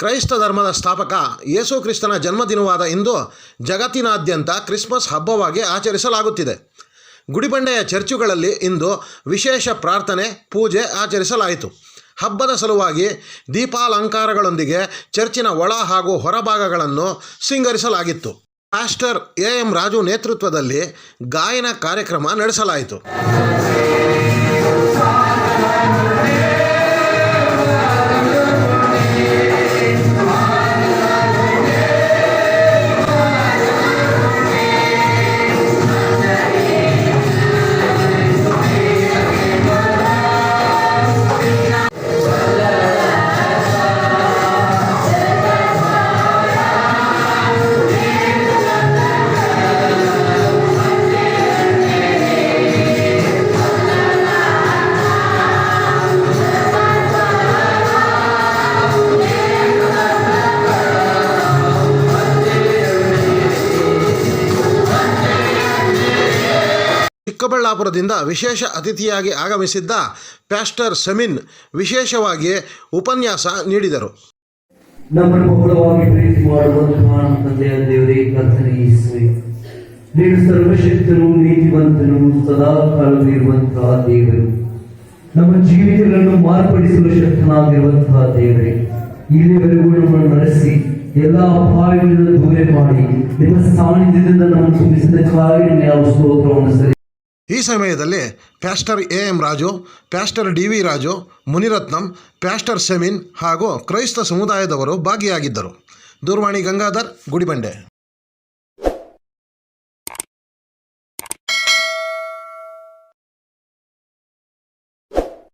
ಕ್ರೈಸ್ತ ಧರ್ಮದ ಸ್ಥಾಪಕ ಯೇಸು ಕ್ರಿಸ್ತನ ಜನ್ಮದಿನವಾದ ಇಂದು ಜಗತ್ತಿನಾದ್ಯಂತ ಕ್ರಿಸ್ಮಸ್ ಹಬ್ಬವಾಗಿ ಆಚರಿಸಲಾಗುತ್ತಿದೆ. ಗುಡಿಬಂಡೆಯ ಚರ್ಚುಗಳಲ್ಲಿ ಇಂದು ವಿಶೇಷ ಪ್ರಾರ್ಥನೆ, ಪೂಜೆ ಆಚರಿಸಲಾಯಿತು. ಹಬ್ಬದ ಸಲುವಾಗಿ ದೀಪಾಲಂಕಾರಗಳೊಂದಿಗೆ ಚರ್ಚಿನ ಒಳ ಹಾಗೂ ಹೊರಭಾಗಗಳನ್ನು ಸಿಂಗರಿಸಲಾಗಿತ್ತು. ಪಾಸ್ಟರ್ ಎ ಎಂ ರಾಜು ನೇತೃತ್ವದಲ್ಲಿ ಗಾಯನ ಕಾರ್ಯಕ್ರಮ ನಡೆಸಲಾಯಿತು. ಚಿಕ್ಕಬಳ್ಳಾಪುರದಿಂದ ವಿಶೇಷ ಅತಿಥಿಯಾಗಿ ಆಗಮಿಸಿದ್ದ ಪ್ಯಾಸ್ಟರ್ ಸಮಿನ್ ವಿಶೇಷವಾಗಿ ಉಪನ್ಯಾಸ ನೀಡಿದರು. ನಮ್ಮ ನೀನು ಸರ್ವಶಕ್ತನು, ನೀತಿವಂತನು ಸದಾ ಕಾಲವಿರುವಂತಹ ದೇವರು. ನಮ್ಮ ಜೀವಿತಗಳನ್ನು ಮಾರ್ಪಡಿಸಲು ಶಕ್ತನಾಗಿರುವಂತಹ ದೇವರೇ. ಇಲ್ಲಿವರೆಗೂ ನಮ್ಮನ್ನು ನಡೆಸಿ, ಎಲ್ಲಾ ಅಪಾಯಗಳಿಂದ ದೂರ ಮಾಡಿ, ನಿಮ್ಮ ಸಾನ್ನಿಧ್ಯದಿಂದ ನಮ್ಮನ್ನು ತುಂಬಿಸಿದಕ್ಕಾಗಿ ನಾವು ಸ್ತೋತ್ರವನ್ನು ಸರಿ ಈ ಸಮಯದಲ್ಲಿ pastor A M Raju, pastor D V Raju, Munirathnam, pastor Semin ಹಾಗೂ ಕ್ರೈಸ್ತ ಸಮುದಾಯದವರು ಭಾಗಿಯಾಗಿದ್ದರು. ದೂರವಾಣಿ ಗಂಗಾಧರ್, ಗುಡಿಬಂಡೆ.